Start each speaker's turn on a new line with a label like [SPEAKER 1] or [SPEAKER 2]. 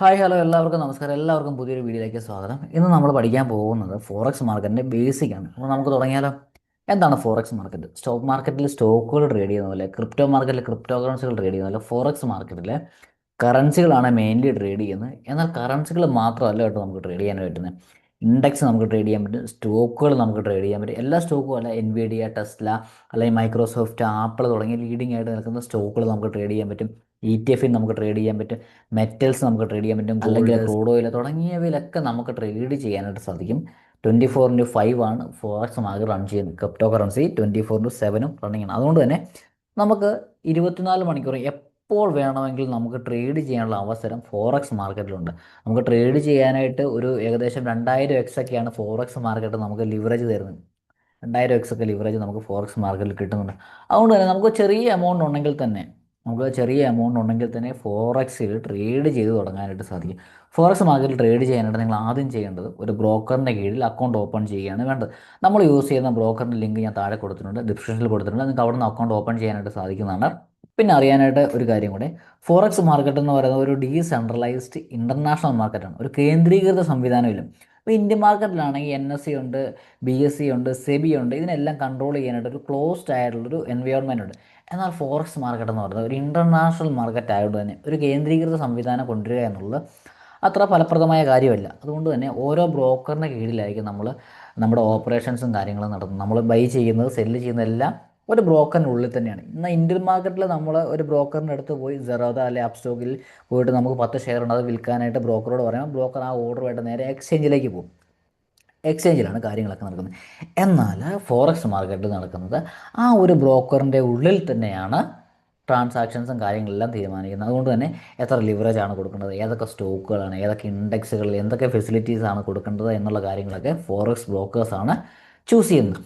[SPEAKER 1] Hi hello എല്ലാവർക്കും നമസ്കാരം. എല്ലാവർക്കും പുതിയൊരു വീഡിയോയിലേക്ക് സ്വാഗതം. ഇന്ന് നമ്മൾ പഠിക്കാൻ പോകുന്നത് ഫോറക്സ് മാർക്കറ്റിന്റെ ബേസിക് ആണ്. അപ്പോൾ നമുക്ക് തുടങ്ങിയാലോ? എന്താണ് ഫോറക്സ് മാർക്കറ്റ് സ്റ്റോക്ക് മാർക്കറ്റിൽ സ്റ്റോക്കുകൾ ട്രേഡ് ചെയ്യുന്ന പോലെ ക്രിപ്റ്റോ മാർക്കറ്റിൽ ക്രിപ്റ്റോ കറൻസികൾ ട്രേഡ് ചെയ്യുന്ന പോലെ ഫോറക്സ് മാർക്കറ്റിൽ കറൻസികളാണ് മെയിൻലി ട്രേഡ് ചെയ്യുന്നത്. എന്നാൽ കറൻസികൾ മാത്രമല്ല കേട്ടോ നമുക്ക് ട്രേഡ് ചെയ്യാൻ പറ്റുന്നത്. ഇൻഡെക്സ് നമുക്ക് ട്രേഡ് ചെയ്യാൻ പറ്റും. സ്റ്റോക്കുകൾ നമുക്ക് ട്രേഡ് ചെയ്യാൻ പറ്റും. എല്ലാ സ്റ്റോക്കും അല്ല എൻവിഡിയ ടെസ്ല അല്ലെങ്കിൽ മൈക്രോസോഫ്റ്റ് ആപ്പിൾ തുടങ്ങിയ ലീഡിംഗ് ആയിട്ട് നിൽക്കുന്ന സ്റ്റോക്കുകൾ നമുക്ക് ട്രേഡ് ചെയ്യാൻ പറ്റും. ഇ ടി എഫിൽ നമുക്ക് ട്രേഡ് ചെയ്യാൻ പറ്റും. മെറ്റൽസ് നമുക്ക് ട്രേഡ് ചെയ്യാൻ പറ്റും. അല്ലെങ്കിൽ ക്രൂഡ് ഓയിൽ തുടങ്ങിയവയിലൊക്കെ നമുക്ക് ട്രേഡ് ചെയ്യാനായിട്ട് സാധിക്കും. ട്വന്റി ഫോർ ഇന്റു ഫൈവ് ആണ് ഫോറക്സ് മാർഗ് റൺ ചെയ്യുന്നത്. Crypto currency twenty four into സെവനും running ആണ്. അതുകൊണ്ട് തന്നെ നമുക്ക് ഇരുപത്തിനാല് മണിക്കൂർ എപ്പോൾ വേണമെങ്കിൽ നമുക്ക് ട്രേഡ് ചെയ്യാനുള്ള അവസരം ഫോറക്സ് മാർക്കറ്റിലുണ്ട് നമുക്ക് ട്രേഡ് ചെയ്യാനായിട്ട് ഒരു ഏകദേശം രണ്ടായിരം എക്സ് ഒക്കെയാണ് ഫോറക്സ് മാർക്കറ്റ് നമുക്ക് ലിവറേജ് തരുന്നത്. രണ്ടായിരം എക്സ് ഒക്കെ ലിവറേജ് നമുക്ക് ഫോറക്സ് മാർക്കറ്റിൽ കിട്ടുന്നുണ്ട്. അതുകൊണ്ട് തന്നെ നമുക്ക് ചെറിയ എമൗണ്ട് ഉണ്ടെങ്കിൽ തന്നെ നമുക്ക് ചെറിയ എമൗണ്ട് ഉണ്ടെങ്കിൽ തന്നെ ഫോറക്സിൽ ട്രേഡ് ചെയ്ത് തുടങ്ങാനായിട്ട് സാധിക്കും. ഫോറക്സ് മാർക്കറ്റിൽ ട്രേഡ് ചെയ്യാനായിട്ട് നിങ്ങൾ ആദ്യം ചെയ്യേണ്ടത് ഒരു ബ്രോക്കറിന്റെ കീഴിൽ അക്കൗണ്ട് ഓപ്പൺ ചെയ്യുകയാണ് വേണ്ടത്. നമ്മൾ യൂസ് ചെയ്യുന്ന ബ്രോക്കറിന്റെ ലിങ്ക് ഞാൻ താഴെ കൊടുത്തിട്ടുണ്ട് ഡിസ്ക്രിപ്ഷനിൽ കൊടുത്തിട്ടുണ്ട്. നിങ്ങൾക്ക് അവിടെ നിന്ന് അക്കൗണ്ട് ഓപ്പൺ ചെയ്യാനായിട്ട് സാധിക്കുന്നതാണ്. പിന്നെ അറിയാനായിട്ട് ഒരു കാര്യം കൂടെ ഫോറക്സ് മാർക്കറ്റ് എന്ന് പറയുന്നത് ഒരു ഡീസെൻട്രലൈസ്ഡ് ഇന്റർനാഷണൽ മാർക്കറ്റാണ് ഒരു കേന്ദ്രീകൃത സംവിധാനമില്ല. ഇപ്പോൾ ഇന്ത്യൻ മാർക്കറ്റിലാണെങ്കിൽ എൻ എസ് സി ഉണ്ട് ബി എസ് സി ഉണ്ട് സെബി ഉണ്ട്. ഇതിനെല്ലാം കൺട്രോൾ ചെയ്യാനായിട്ട് ഒരു ക്ലോസ്ഡ് ആയിട്ടുള്ളൊരു എൻവയോൺമെന്റ് ഉണ്ട്. എന്നാൽ ഫോറക്സ് മാർക്കറ്റ് എന്ന് പറയുന്നത് ഒരു ഇന്റർനാഷണൽ മാർക്കറ്റ് ആയതുകൊണ്ട് തന്നെ ഒരു കേന്ദ്രീകൃത സംവിധാനം കൊണ്ടുവരിക എന്നുള്ളത് അത്ര ഫലപ്രദമായ കാര്യമല്ല. അതുകൊണ്ട് തന്നെ ഓരോ ബ്രോക്കറിന്റെ കീഴിലായിരിക്കും നമ്മൾ നമ്മുടെ ഓപ്പറേഷൻസും കാര്യങ്ങളും നടത്തുന്നത്. നമ്മൾ ബൈ ചെയ്യുന്നത് സെല്ല് ചെയ്യുന്നതെല്ലാം ഒരു ബ്രോക്കറിന്റെ ഉള്ളിൽ തന്നെയാണ്. എന്നാൽ ഇന്ത്യൻ മാർക്കറ്റിൽ നമ്മൾ ഒരു ബ്രോക്കറിന്റെ അടുത്ത് പോയി സെറോദ അല്ലെ ആപ്പ് സ്റ്റോക്കിൽ പോയിട്ട് നമുക്ക് പത്ത് ഷെയർ ഉണ്ട്. അത് വിൽക്കാനായിട്ട് ബ്രോക്കറോട് പറയാം. ബ്രോക്കർ ആ ഓർഡറുമായിട്ട് നേരെ എക്സ്ചേഞ്ചിലേക്ക് പോകും. എക്സ്ചേഞ്ചിലാണ് കാര്യങ്ങളൊക്കെ നടക്കുന്നത്. എന്നാൽ ഫോറക്സ് മാർക്കറ്റിൽ നടക്കുന്നത് ആ ഒരു ബ്രോക്കറിന്റെ ഉള്ളിൽ തന്നെയാണ് ട്രാൻസാക്ഷൻസും കാര്യങ്ങളെല്ലാം തീരുമാനിക്കുന്നത്. അതുകൊണ്ട് തന്നെ എത്ര ലിവറേജ് ആണ് കൊടുക്കേണ്ടത്? ഏതൊക്കെ സ്റ്റോക്കുകളാണ് ഏതൊക്കെ ഇൻഡെക്സുകൾ എന്തൊക്കെ ഫെസിലിറ്റീസ് ആണ് കൊടുക്കേണ്ടത്? എന്നുള്ള കാര്യങ്ങളൊക്കെ ഫോറക്സ് ബ്രോക്കേഴ്സാണ് ചൂസ് ചെയ്യുന്നത്.